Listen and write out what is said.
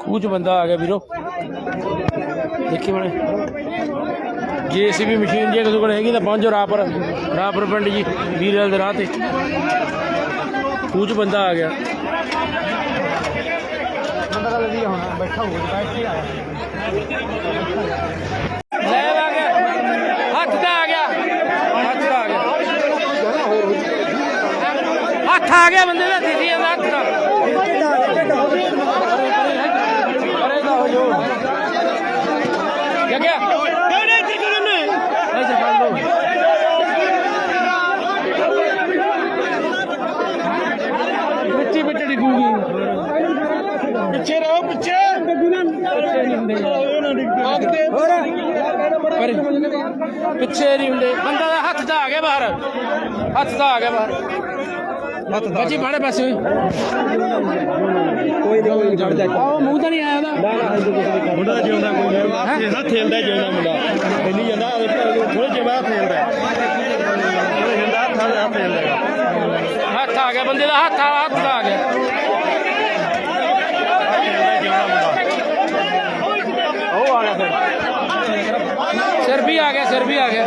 ਖੂਹ ਚ ਬੰਦਾ ਆ ਗਿਆ ਵੀਰੋ। ਦੇਖੀ ਬਣੇ ਜੀਸੀਬੀ ਮਸ਼ੀਨ ਜੇ ਕਿਸੇ ਕੋਲ ਹੈਗੀ ਤਾਂ ਪਹੁੰਚੋ ਰਾਪਰ। ਰਾਪਰ ਪਿੰਡ ਜੀ ਵੀਰਲ ਦੇ ਰਾਹ ਤੇ। ਖੂਹ ਚ ਬੰਦਾ ਆ ਗਿਆ। ਬੰਦਾ ਤਾਂ ਲੱਗੀ ਹੋਣਾ ਬੈਠਾ ਹੋਊਗਾ ਬੈਠ ਕੇ ਆ ਗਿਆ ਹੱਥ ਦਾ ਆ ਗਿਆ ਹੱਥ ਦਾ ਆ ਗਿਆ ਹੱਥ ਆ ਗਿਆ ਬੰਦੇ ਦਾ ਜਾਂਦਾ ਹੱਥ ਦਾ ਅਰੇ ਦਾ ਹੋ ਜੋ ਗਿਆ। ਕਿਹੜੇ ਤਰੀਕੇ ਨੇ ਐਸੇ ਫੜ ਲੋ ਮਿੱਟੀ ਮਿੱਟੀ ਡਿੱਗੂਗੀ ਪਿੱਛੇ ਰਹੋ ਪਿੱਛੇ। ਪਿੱਛੇ ਨਹੀਂ ਹੁੰਦੇ ਪਰ। ਪਿੱਛੇ ਨਹੀਂ ਹੁੰਦੇ। ਬੰਦਾ ਦਾ ਹੱਥ ਦਾ ਆ ਗਿਆ ਬਾਹਰ। ਹੱਥ ਦਾ ਆ ਗਿਆ ਬਾਹਰ। ਹੱਥ ਬੱਚੀ ਬਾੜੇ ਪਾਸੇ ਕੋਈ ਦੇ ਕੋਈ ਜੜ ਜਾ। ਉਹ ਮੂੰਹ ਤਾਂ ਨਹੀਂ ਆਇਆ ਉਹਦਾ। ਮੁੰਡਾ ਜਿਉਂਦਾ ਕੋਈ ਨਹੀਂ। ਨਾ ਥੇਲਦਾ ਜਿਉਂਦਾ ਮੁੰਡਾ। ਪਹਿਲੀ ਜਾਂਦਾ ਥੋੜੇ ਜਿਹਾ ਬਾਅਦ ਥੇਲਦਾ ਥੋੜੇ ਜਾਂਦਾ ਹੱਥਾਂ ਦਾ ਥੇਲਦਾ ਹੱਥ ਆ ਗਿਆ ਬੰਦੇ ਦਾ ਹੱਥ ਆ ਹੱਥ ਆ ਗਿਆ। ਉਹ ਆ ਗਿਆ ਸਿਰ ਵੀ ਆ ਗਿਆ ਸਿਰ ਵੀ ਆ ਗਿਆ।